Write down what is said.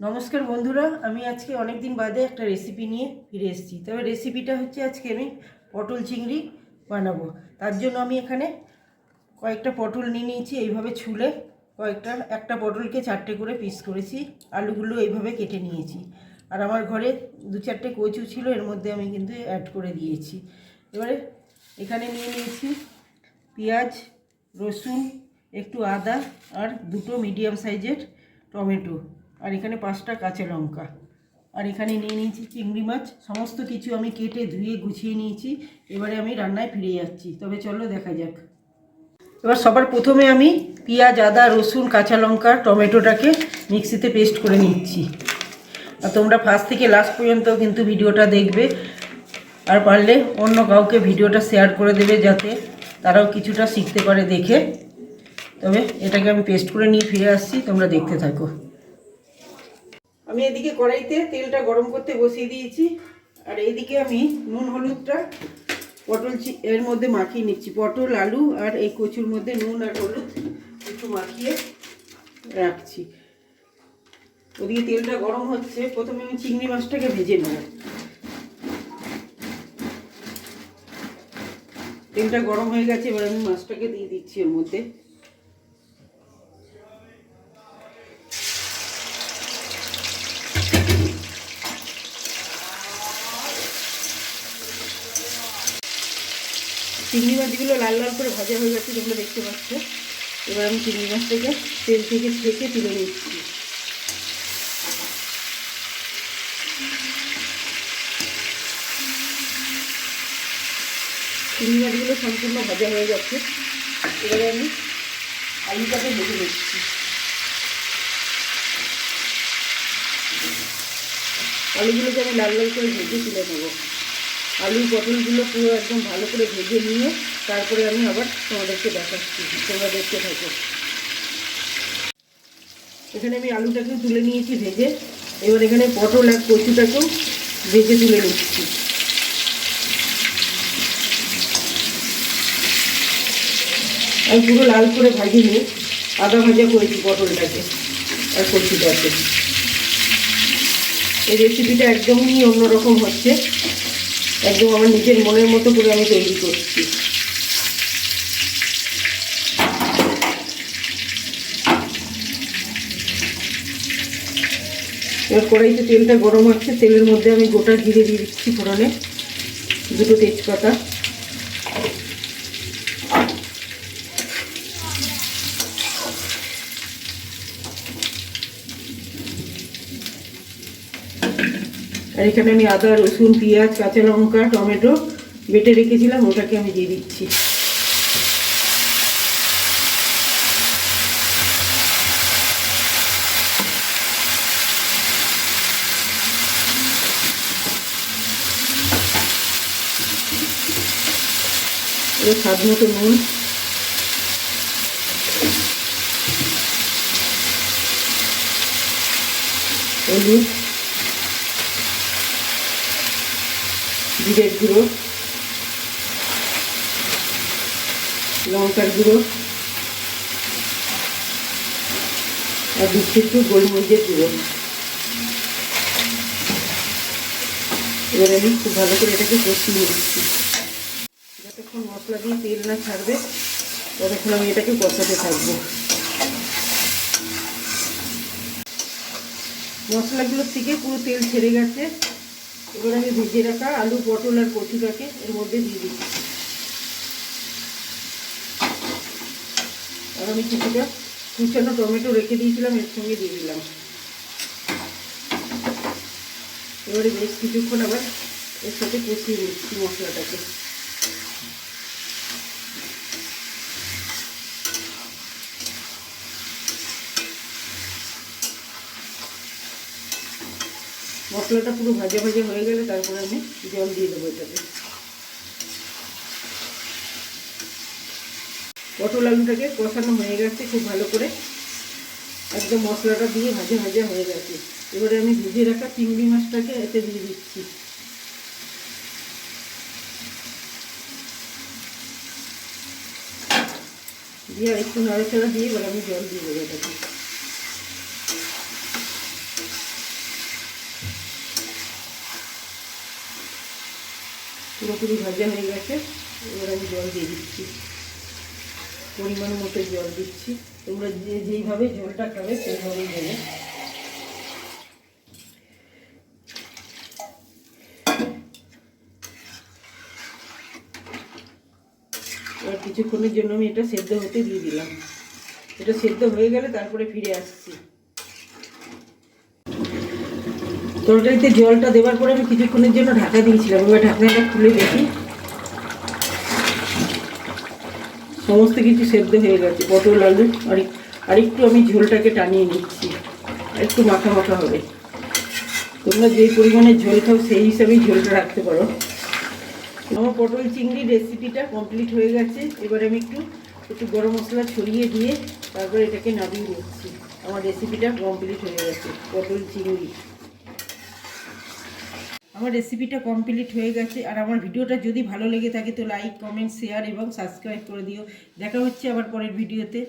নমস্কার বন্ধুরা, আমি আজকে অনেক দিন বাদে একটা রেসিপি নিয়ে ফিরে এসেছি। তবে রেসিপিটা হচ্ছে আজকে আমি পটল চিংড়ি বানাবো। তার জন্য আমি এখানে কয়েকটা পটল নিয়ে নিয়েছি, এইভাবে ছুলে কয়েকটা, একটা পটলকে চারটে করে পিস করেছি, আলুগুলো এইভাবে কেটে নিয়েছি। আর আমার ঘরে দু চারটে কচু ছিল, এর মধ্যে আমি কিন্তু অ্যাড করে দিয়েছি। এবারে এখানে নিয়ে নিয়েছি পেঁয়াজ, রসুন, একটু আদা আর দুটো মিডিয়াম সাইজের টমেটো। আর এখানে পাঁচটা কাঁচা লঙ্কা। আর এখানে নিয়ে নিয়েছি চিংড়ি মাছ, সমস্ত কিছু আমি কেটে ধুয়ে গুছিয়ে নিয়েছি। এবারে আমি রান্নায় ফিরে যাচ্ছি, তবে চলো দেখা যাক। এবার সবার প্রথমে আমি পেঁয়াজ, আদা, রসুন, কাঁচা লঙ্কা, টমেটোটাকে মিক্সিতে পেস্ট করে নিচ্ছি। আর তোমরা ফার্স্ট থেকে লাস্ট পর্যন্ত কিন্তু ভিডিওটা দেখবে। আর পারলে অন্য কাউকে ভিডিওটা শেয়ার করে দেবে যাতে তারাও কিছুটা শিখতে পারে দেখে। তবে এটাকে আমি পেস্ট করে নিয়ে ফিরে আসছি, তোমরা দেখতে থাকো। আমি এদিকে কড়াইতে তেলটা গরম করতে বসিয়ে দিয়েছি। আর এইদিকে আমি নুন হলুদটা, পটল এর মধ্যে মাখিয়ে নিচ্ছি। পটল, আলু আর এই কচুর মধ্যে নুন আর হলুদ একটু মাখিয়ে রাখছি। ওদিকে তেলটা গরম হচ্ছে, প্রথমে আমি চিংড়ি মাছটাকে ভেজে নেব। তেলটা গরম হয়ে গেছে, এবার আমি মাছটাকে দিয়ে দিচ্ছি এর মধ্যে। চিংড়ি মাছগুলো লাল লাল করে ভাজা হয়ে গেছে, তোমরা দেখতে পাচ্ছ। এবার আমি চিংড়ি মাছটাকে তেল থেকে ছেঁকে তুলে নিচ্ছি। চিংড়ি মাছগুলো সম্পূর্ণ ভাজা হয়ে যাচ্ছে এবারে আমি আলুটাকে ভেজে নিচ্ছি। আলুগুলোকে আমি লাল লাল করে ভেজে তুলে নেব। আলু পটলগুলো পুরো একদম ভালো করে ভেজে নিয়ে তারপরে আমি আবার তোমাদেরকে দেখাচ্ছি। তোমরা দেখতে থাকো। এখানে আমি আলুটাকেও তুলে নিয়েছি ভেজে। এবার এখানে পটল আর কচুটাকেও ভেজে তুলে নিচ্ছি। আমি পুরো লাল করে ভাজিনি আদা ভাজা করেছি পটলটাকে আর কচুটাকে। এই রেসিপিটা একদমই অন্যরকম হচ্ছে। একদম আমার নিজের মনের মতো করে আমি তৈরি করছি। এবার কড়াইতে তেলটা গরম হচ্ছে, তেলের মধ্যে আমি গোটা ঘিরে দিয়ে দিচ্ছি ফোড়নে, দুটো তেজপাতা। আর এখানে আমি আদা, রসুন, পেঁয়াজ, কাঁচা লঙ্কা, টমেটো বেটে রেখেছিলাম, ওটাকে আমি দিয়ে দিচ্ছি। স্বাদ মতো নুন। হলুদ। জিরের গুঁড়ো, লঙ্কার গুঁড়ো, আর দিচ্ছি একটু গোলমরিচের গুঁড়ো। এবার আমি খুব ভালো করে এটাকে কষিয়ে নিচ্ছি। যতক্ষণ মশলা দিয়ে তেল না ছাড়বে, ততক্ষণ আমি এটাকে কষাতে থাকব। মশলাগুলোর থেকে পুরো তেল ছেড়ে গেছে। এবার আমি ভেজে রাখা আলু, পটল আর কচুটাকে এর মধ্যে দিয়ে দিচ্ছি। আর আমি কিছুটা কুচানো টমেটো রেখে দিয়েছিলাম, এর সঙ্গে দিয়ে দিলাম। এবারে বেশ কিছুক্ষণ আবার এর সাথে কষিয়ে নিচ্ছি মশলাটাকে। মশলাটা পুরো ভাজা ভাজা হয়ে গেলে তারপরে আমি জল দিয়ে দেবো এটাতে। পটল আলুটাকে কষানো হয়ে গেছে খুব ভালো করে। একদম মশলাটা দিয়ে ভাজা ভাজা হয়ে গেছে। এবারে আমি ভেজে রাখা চিংড়ি মাছটাকে এতে দিয়ে দিচ্ছি। দিয়ে একটু নাড়াচাড়া দিয়ে এবার আমি জল দিয়ে দেবো এটাকে পুরোপুরি ভাজা হয়ে গেছে, এবার আমি জল দিয়ে দিচ্ছি। পরিমাণ মতো জল দিচ্ছি। তোমরা যে যেইভাবে ঝোলটা খাবে, সেইভাবেই দেবে। কিছুক্ষণের জন্য আমি এটা সেদ্ধ হতে দিয়ে দিলাম। এটা সেদ্ধ হয়ে গেলে তারপরে ফিরে আসছি। তরকারিতে জলটা দেওয়ার পরে আমি কিছুক্ষণের জন্য ঢাকা দিয়েছিলাম। এবার ঢাকনাটা খুলে দেখি। সমস্ত কিছু সেদ্ধ হয়ে গেছে, পটল, আলু, আর আরেকটু আমি ঝোলটাকে টানিয়ে নিচ্ছি। একটু মাখা মাখা হবে। তোমরা যেই পরিমাণে ঝোল খাও, সেই হিসাবেই ঝোলটা রাখতে পারো। আমার পটল চিংড়ির রেসিপিটা কমপ্লিট হয়ে গেছে। এবার আমি একটু একটু গরম মশলা ছড়িয়ে দিয়ে তারপর এটাকে নামিয়ে নিচ্ছি। আমার রেসিপিটা কমপ্লিট হয়ে গেছে, পটল চিংড়ি। আমার রেসিপিটা কমপ্লিট হয়ে গেছে। আর আমার ভিডিওটা যদি ভালো লেগে থাকে তো লাইক কমেন্ট শেয়ার এবং সাবস্ক্রাইব করে দিও। দেখা হচ্ছে আবার পরের ভিডিওতে